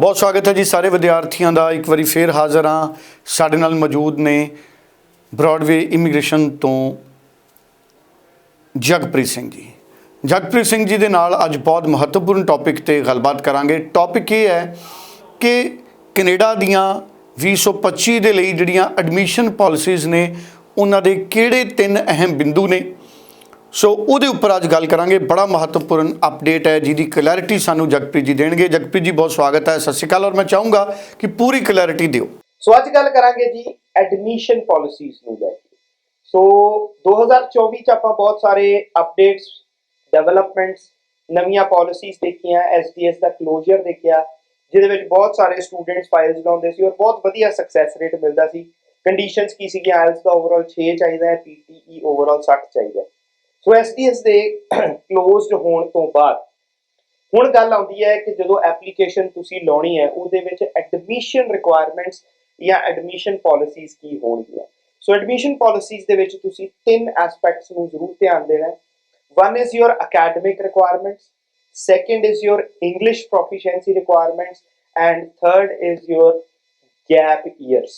ਬਹੁਤ ਸਵਾਗਤ ਹੈ ਜੀ ਸਾਰੇ ਵਿਦਿਆਰਥੀਆਂ ਦਾ। ਇੱਕ ਵਾਰੀ ਫੇਰ ਹਾਜ਼ਰ ਹਾਂ। ਸਾਡੇ ਨਾਲ ਮੌਜੂਦ ਨੇ ਬ੍ਰੌਡਵੇ ਇਮੀਗ੍ਰੇਸ਼ਨ ਤੋਂ ਜਗਪ੍ਰੀਤ ਸਿੰਘ ਜੀ। ਜਗਪ੍ਰੀਤ ਸਿੰਘ ਜੀ ਦੇ ਨਾਲ ਅੱਜ ਬਹੁਤ ਮਹੱਤਵਪੂਰਨ ਟੌਪਿਕ ਤੇ ਗੱਲਬਾਤ ਕਰਾਂਗੇ। ਟੌਪਿਕ ਇਹ ਹੈ ਕਿ ਕੈਨੇਡਾ ਦੀਆਂ 2025 ਦੇ ਲਈ ਜਿਹੜੀਆਂ ਐਡਮਿਸ਼ਨ ਪਾਲਿਸੀਜ਼ ਨੇ, ਉਹਨਾਂ ਦੇ ਕਿਹੜੇ ਤਿੰਨ ਅਹਿਮ ਬਿੰਦੂ ਨੇ? ਸੋ ਉਹਦੇ ਉੱਪਰ ਅੱਜ ਗੱਲ ਕਰਾਂਗੇ। ਬੜਾ ਮਹੱਤਵਪੂਰਨ ਅਪਡੇਟ ਹੈ, ਜਿਹਦੀ ਕਲੈਰਿਟੀ ਸਾਨੂੰ ਜਗਪ੍ਰੀਤ ਜੀ ਦੇਣਗੇ। ਜਗਪ੍ਰੀਤ ਜੀ, ਬਹੁਤ ਸਵਾਗਤ ਹੈ। ਸਤਿ ਸ਼੍ਰੀ ਅਕਾਲ ਔਰ ਮੈਂ ਚਾਹੂੰਗਾ ਕਿ ਪੂਰੀ ਕਲੈਰਿਟੀ ਦਿਓ। ਸੋ ਅੱਜ ਗੱਲ ਕਰਾਂਗੇ ਜੀ ਐਡਮਿਸ਼ਨ ਪਾਲਿਸੀਜ਼ ਨੂੰ ਲੈ ਕੇ। ਸੋ 2024 ਚ ਆਪਾਂ ਬਹੁਤ ਸਾਰੇ ਅਪਡੇਟਸ ਡਿਵੈਲਪਮੈਂਟਸ ਨਵੀਆਂ ਪਾਲਿਸੀਜ਼ ਦੇਖੀਆਂ ਐਸਡੀਐਸ ਦਾ ਕਲੋਜ਼ਰ ਦੇਖਿਆ, ਜਿਹਦੇ ਵਿੱਚ ਬਹੁਤ ਸਾਰੇ ਸਟੂਡੈਂਟਸ ਫਾਈਲਸ ਲਾਉਂਦੇ ਸੀ ਔਰ ਬਹੁਤ ਵਧੀਆ ਸਕਸੈਸ ਰੇਟ ਮਿਲਦਾ ਸੀ। ਕੰਡੀਸ਼ਨਸ ਕੀ ਸੀਗੀਆਂ? ਆਇਲਸ ਦਾ ਓਵਰਆਲ 6 ਚਾਹੀਦਾ ਹੈ ਪੀਟੀਈ ਓਵਰਆਲ 60 ਚਾਹੀਦਾ ਹੈ। ਸੋ ਐਸਡੀਐਸ ਦੇ ਕਲੋਜ਼ਡ ਹੋਣ ਤੋਂ ਬਾਅਦ, ਹੁਣ ਗੱਲ ਆਉਂਦੀ ਹੈ ਕਿ ਜਦੋਂ ਐਪਲੀਕੇਸ਼ਨ ਤੁਸੀਂ ਲਾਉਣੀ ਹੈ, ਉਹਦੇ ਵਿੱਚ ਐਡਮਿਸ਼ਨ ਰਿਕੁਆਇਰਮੈਂਟਸ ਜਾਂ ਐਡਮਿਸ਼ਨ ਪਾਲਿਸੀਜ਼ ਕੀ ਹੋਣਗੀਆਂ? ਸੋ ਐਡਮਿਸ਼ਨ ਪਾਲਿਸੀਜ਼ ਦੇ ਵਿੱਚ ਤੁਸੀਂ ਤਿੰਨ ਐਸਪੈਕਟਸ ਨੂੰ ਜ਼ਰੂਰ ਧਿਆਨ ਦੇਣਾ ਹੈ। One is your academic requirements, second is your english proficiency requirements, and third is your gap years.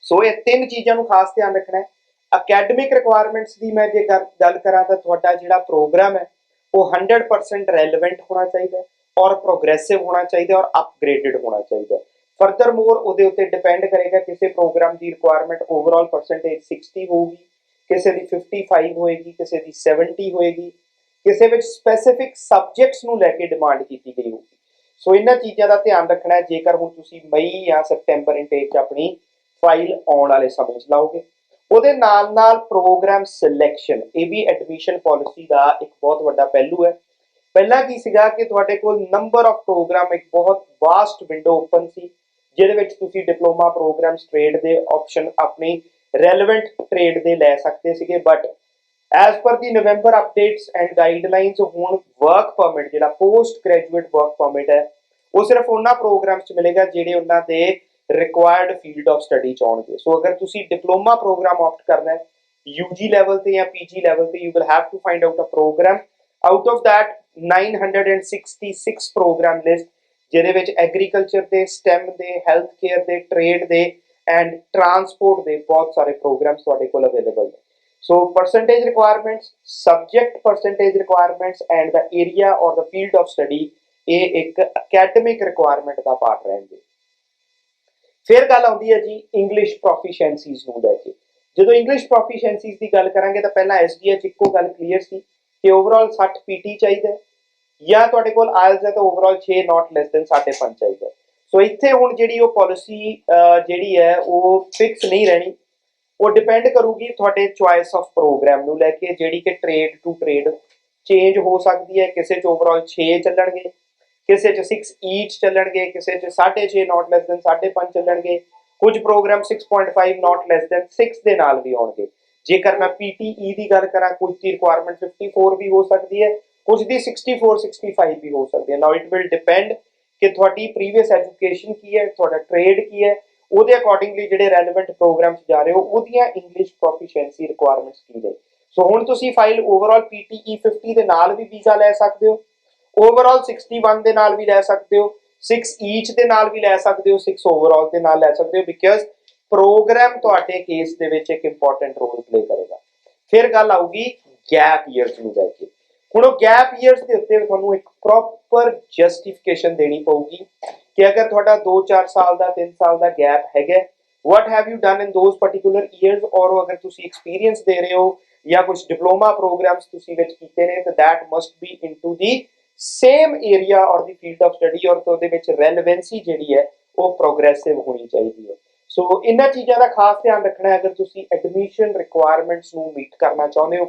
ਸੋ ਇਹ ਤਿੰਨ ਚੀਜ਼ਾਂ ਨੂੰ ਖਾਸ ਧਿਆਨ ਰੱਖਣਾ ਹੈ। ਅਕੈਡਮਿਕ ਰਿਕੁਆਇਰਮੈਂਟਸ ਦੀ ਮੈਂ ਜੇ ਗੱਲ ਗੱਲ ਕਰਾਂ ਤਾਂ ਤੁਹਾਡਾ ਜਿਹੜਾ ਪ੍ਰੋਗਰਾਮ ਹੈ, ਉਹ 100% ਰੈਲੇਵੈਂਟ ਹੋਣਾ ਚਾਹੀਦਾ ਹੈ ਔਰ ਪ੍ਰੋਗਰੈਸਿਵ ਹੋਣਾ ਚਾਹੀਦਾ ਔਰ ਅਪਗ੍ਰੇਡਡ ਹੋਣਾ ਚਾਹੀਦਾ ਫਰਦਰ ਮੋਰ ਉਹਦੇ ਉੱਤੇ ਡਿਪੈਂਡ ਕਰੇਗਾ ਕਿਸੇ ਪ੍ਰੋਗਰਾਮ ਦੀ ਰਿਕੁਆਇਰਮੈਂਟ ਓਵਰਆਲ ਪਰਸੈਂਟੇਜ 60 ਹੋਊਗੀ, ਕਿਸੇ ਦੀ 55 ਹੋਏਗੀ, ਕਿਸੇ ਦੀ 70 ਹੋਏਗੀ, ਕਿਸੇ ਵਿੱਚ ਸਪੈਸੀਫਿਕ ਸਬਜੈਕਟਸ ਨੂੰ ਲੈ ਕੇ ਡਿਮਾਂਡ ਕੀਤੀ ਗਈ ਹੋਊਗੀ। ਸੋ ਇਹਨਾਂ ਚੀਜ਼ਾਂ ਦਾ ਧਿਆਨ ਰੱਖਣਾ ਹੈ, ਜੇਕਰ ਹੁਣ ਤੁਸੀਂ ਮਈ ਜਾਂ ਸਪਟੈਂਬਰ ਇਨਟੇਕ 'ਚ ਆਪਣੀ ਫਾਈਲ ਆਉਣ ਵਾਲੇ ਸਮੇਂ 'ਚ ਲਾਓਗੇ। ਉਹਦੇ ਨਾਲ ਨਾਲ ਪ੍ਰੋਗਰਾਮ ਸਿਲੈਕਸ਼ਨ ਇਹ ਵੀ ਐਡਮਿਸ਼ਨ ਪਾਲਿਸੀ ਦਾ ਇੱਕ ਬਹੁਤ ਵੱਡਾ ਪਹਿਲੂ ਹੈ। ਪਹਿਲਾਂ ਕੀ ਸੀਗਾ ਕਿ ਤੁਹਾਡੇ ਕੋਲ ਨੰਬਰ ਆਫ ਪ੍ਰੋਗਰਾਮ ਇੱਕ ਬਹੁਤ ਵਾਸਟ ਵਿੰਡੋ ਓਪਨ ਸੀ, ਜਿਹਦੇ ਵਿੱਚ ਤੁਸੀਂ ਡਿਪਲੋਮਾ ਪ੍ਰੋਗਰਾਮਸ ਟ੍ਰੇਡ ਦੇ ਆਪਸ਼ਨ ਆਪਣੀ ਰੈਲੇਵੈਂਟ ਟ੍ਰੇਡ ਦੇ ਲੈ ਸਕਦੇ ਸੀਗੇ। But as per the November updates and guidelines ਹੁਣ ਵਰਕ ਪਰਮਿਟ ਜਿਹੜਾ ਪੋਸਟ ਗ੍ਰੈਜੂਏਟ ਵਰਕ ਪਰਮਿਟ ਹੈ, ਉਹ ਸਿਰਫ ਉਹਨਾਂ ਪ੍ਰੋਗਰਾਮਸ 'ਚ ਮਿਲੇਗਾ ਜਿਹੜੇ ਉਹਨਾਂ ਦੇ ਰਿਕੁਆਇਰਡ ਫੀਲਡ ਆਫ ਸਟੱਡੀ ਚ ਆਉਣਗੇ। ਸੋ ਅਗਰ ਤੁਸੀਂ ਡਿਪਲੋਮਾ ਪ੍ਰੋਗਰਾਮ ਆਪਟ ਕਰਨਾ ਹੈ, UG ਲੈਵਲ ਤੇ ਜਾਂ PG ਲੈਵਲ ਤੇ you will have to find out a program out of that 966 program list ਜਿਹਦੇ ਵਿੱਚ ਐਗਰੀਕਲਚਰ ਦੇ ਸਟੈਮ ਦੇ ਹੈਲਥ ਕੇਅਰ ਦੇ ਟ੍ਰੇਡ ਦੇ ਐਂਡ ਟਰਾਂਸਪੋਰਟ ਦੇ ਬਹੁਤ ਸਾਰੇ ਪ੍ਰੋਗਰਾਮਸ ਤੁਹਾਡੇ ਕੋਲ ਅਵੇਲੇਬਲ ਨੇ। So percentage requirements subject percentage requirements and the area or the field of study ਇਹ ਇੱਕ ਅਕੈਡਮਿਕ ਰਿਕੁਆਇਰਮੈਂਟ ਦਾ ਪਾਰਟ ਰਹਿਣਗੇ। ਫਿਰ ਗੱਲ ਆਉਂਦੀ ਹੈ ਜੀ ਇੰਗਲਿਸ਼ ਪ੍ਰੋਫੀਸ਼ੀਐਂਸੀਜ਼ ਨੂੰ ਲੈ ਕੇ। ਜਦੋਂ ਇੰਗਲਿਸ਼ ਪ੍ਰੋਫੀਸ਼ੀਐਂਸੀਜ਼ ਦੀ ਗੱਲ ਕਰਾਂਗੇ ਤਾਂ ਪਹਿਲਾਂ ਐਸਡੀਐਚ ਇੱਕੋ ਗੱਲ ਕਲੀਅਰ ਸੀ ਕਿ ਓਵਰਆਲ 60 ਪੀਟੀ ਚਾਹੀਦਾ ਜਾਂ ਤੁਹਾਡੇ ਕੋਲ ਆਇਲਸ ਹੈ ਤਾਂ ਓਵਰਆਲ 6 ਨਾਟ ਲੈਸ ਦੈਨ 5.5 ਚਾਹੀਦਾ ਸੋ ਇੱਥੇ ਹੁਣ ਜਿਹੜੀ ਉਹ ਪਾਲਿਸੀ ਜਿਹੜੀ ਹੈ ਉਹ ਫਿਕਸ ਨਹੀਂ ਰਹਿਣੀ। ਉਹ ਡਿਪੈਂਡ ਕਰੂਗੀ ਤੁਹਾਡੇ ਚੁਆਇਸ ਆਫ ਪ੍ਰੋਗਰਾਮ ਨੂੰ ਲੈ ਕੇ, ਜਿਹੜੀ ਕਿ ਟ੍ਰੇਡ ਟੂ ਟ੍ਰੇਡ ਚੇਂਜ ਹੋ ਸਕਦੀ ਹੈ, ਕਿਸੇ ਚ ਓਵਰਆਲ 6 ਚੱਲਣਗੇ। ਕਿਸੇ ਚ 6 ਈਚ ਚੱਲਣਗੇ, ਕਿਸੇ ਚ 6.5 ਨਾਟ ਲੈਸ ਦੈਨ 5.5 ਚੱਲਣਗੇ, ਕੁਝ ਪ੍ਰੋਗਰਾਮ 6.5 ਨਾਟ ਲੈਸ ਦੈਨ 6 ਦੇ ਨਾਲ ਵੀ ਆਉਣਗੇ। ਜੇਕਰ ਮੈਂ PTE ਦੀ ਗੱਲ ਕਰਾਂ, ਕੁਝ ਦੀ ਰਿਕੁਆਇਰਮੈਂਟ 54 ਵੀ ਹੋ ਸਕਦੀ ਹੈ, ਕੁਝ ਦੀ 64 65 ਵੀ ਹੋ ਸਕਦੀ ਹੈ। ਨਾਓ ਇਟ ਵਿਲ ਡਿਪੈਂਡ ਕਿ ਤੁਹਾਡੀ ਪ੍ਰੀਵੀਅਸ ਐਜੂਕੇਸ਼ਨ ਕੀ ਹੈ, ਤੁਹਾਡਾ ਟ੍ਰੇਡ ਕੀ ਹੈ, ਉਹਦੇ ਅਕੋਰਡਿੰਗਲੀ ਜਿਹੜੇ ਰੈਲੇਵੈਂਟ ਪ੍ਰੋਗਰਾਮਸ ਜਾ ਰਹੇ ਹੋ, ਉਹਦੀਆਂ ਇੰਗਲਿਸ਼ ਪ੍ਰੋਫੀਸ਼ੀਐਂਸੀ ਰਿਕੁਆਇਰਮੈਂਟਸ ਕੀ ਨੇ। ਸੋ ਹੁਣ ਤੁਸੀਂ ਫਾਈਲ ਓਵਰਆਲ PTE 50 ਦੇ ਨਾਲ ਵੀ ਵੀਜ਼ਾ ਲੈ ਸਕਦੇ ਹੋ। ਓਵਰਆਲ 61 ਦੇ ਨਾਲ ਵੀ ਲੈ ਸਕਦੇ ਹੋ 6 ਈਚ ਦੇ ਨਾਲ ਵੀ ਲੈ ਸਕਦੇ ਹੋ 6 ਓਵਰਆਲ ਦੇ ਨਾਲ ਲੈ ਸਕਦੇ ਹੋ ਬਿਕਾਜ਼ ਪ੍ਰੋਗਰਾਮ ਤੁਹਾਡੇ ਕੇਸ ਦੇ ਵਿੱਚ ਇੱਕ ਇੰਪੋਰਟੈਂਟ ਰੋਲ ਪਲੇ ਕਰੇਗਾ। ਫਿਰ ਗੱਲ ਆਊਗੀ ਗੈਪ ਈਅਰਸ ਨੂੰ ਲੈ ਕੇ। ਹੁਣ ਉਹ ਗੈਪ ਈਅਰਸ ਦੇ ਉੱਤੇ ਤੁਹਾਨੂੰ ਇੱਕ ਪ੍ਰੋਪਰ ਜਸਟੀਫਿਕੇਸ਼ਨ ਦੇਣੀ ਪਊਗੀ ਕਿ ਅਗਰ ਤੁਹਾਡਾ 2-4 ਸਾਲ ਦਾ 3 ਸਾਲ ਦਾ ਗੈਪ ਹੈਗਾ, what have you done in those particular years? ਔਰ ਅਗਰ ਤੁਸੀਂ ਐਕਸਪੀਰੀਅੰਸ ਦੇ ਰਹੇ ਹੋ ਜਾਂ ਕੁਝ ਡਿਪਲੋਮਾ ਪ੍ਰੋਗਰਾਮਸ ਤੁਸੀਂ ਵਿੱਚ ਕੀਤੇ ਨੇ, ਤਾਂ that must be into the same area or the field of study ਔਰ ਉਹਦੇ ਵਿੱਚ ਰੈਲੇਵੈਂਸੀ ਜਿਹੜੀ ਹੈ, ਉਹ ਪ੍ਰੋਗਰੈਸਿਵ ਹੋਣੀ ਚਾਹੀਦੀ ਹੈ। ਸੋ ਇਹਨਾਂ ਚੀਜ਼ਾਂ ਦਾ ਖਾਸ ਧਿਆਨ ਰੱਖਣਾ ਹੈ, ਅਗਰ ਤੁਸੀਂ ਐਡਮਿਸ਼ਨ ਰਿਕੁਆਇਰਮੈਂਟਸ ਨੂੰ ਮੀਟ ਕਰਨਾ ਚਾਹੁੰਦੇ ਹੋ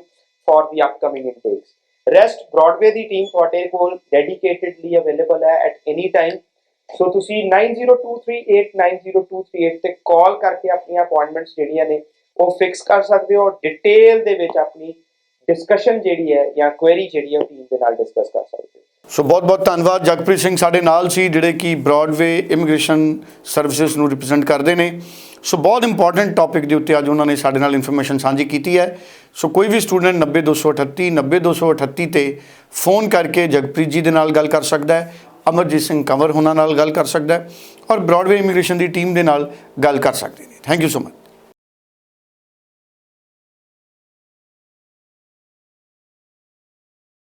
for the upcoming intakes rest Broadway the team ਤੁਹਾਡੇ ਕੋਲ ਡੈਡੀਕੇਟਿਡਲੀ ਅਵੇਲੇਬਲ ਹੈ ਐਟ ਐਨੀ ਟਾਈਮ ਸੋ ਤੁਸੀਂ 9023890238 ਤੇ ਕਾਲ ਕਰਕੇ ਆਪਣੀਆਂ ਅਪਾਇੰਟਮੈਂਟਸ ਜਿਹੜੀਆਂ ਨੇ, ਉਹ ਫਿਕਸ ਕਰ ਸਕਦੇ ਹੋ। ਡਿਟੇਲ ਦੇ ਵਿੱਚ ਆਪਣੀ ਡਿਸਕਸ਼ਨ ਜਿਹੜੀ ਹੈ ਜਾਂ ਕੁਐਰੀ ਜਿਹੜੀ ਹੈ ਉਹ ਟੀਮ ਦੇ ਨਾਲ ਡਿਸਕਸ ਕਰ ਸਕਦੇ ਹੋ। ਸੋ ਬਹੁਤ ਬਹੁਤ ਧੰਨਵਾਦ। ਜਗਪ੍ਰੀਤ ਸਿੰਘ ਸਾਡੇ ਨਾਲ ਸੀ, ਜਿਹੜੇ ਕਿ ਬ੍ਰੌਡਵੇ ਇਮੀਗ੍ਰੇਸ਼ਨ ਸਰਵਿਸਿਜ਼ ਨੂੰ ਰਿਪਰੈਜ਼ੈਂਟ ਕਰਦੇ ਨੇ। ਸੋ ਬਹੁਤ ਇੰਪੋਰਟੈਂਟ ਟੌਪਿਕ ਦੇ ਉੱਤੇ ਅੱਜ ਉਹਨਾਂ ਨੇ ਸਾਡੇ ਨਾਲ ਇਨਫੋਰਮੇਸ਼ਨ ਸਾਂਝੀ ਕੀਤੀ ਹੈ। ਸੋ ਕੋਈ ਵੀ ਸਟੂਡੈਂਟ 90238 90238 ਤੇ ਫੋਨ ਕਰਕੇ ਜਗਪ੍ਰੀਤ ਜੀ ਦੇ ਨਾਲ ਗੱਲ ਕਰ ਸਕਦਾ ਹੈ, ਅਮਰਜੀਤ ਸਿੰਘ ਕੰਵਰ ਉਹਨਾਂ ਨਾਲ ਗੱਲ ਕਰ ਸਕਦਾ ਹੈ, ਔਰ ਬ੍ਰੌਡਵੇ ਇਮੀਗ੍ਰੇਸ਼ਨ ਦੀ ਟੀਮ ਦੇ ਨਾਲ ਗੱਲ ਕਰ ਸਕਦੇ ਨੇ। Thank you so much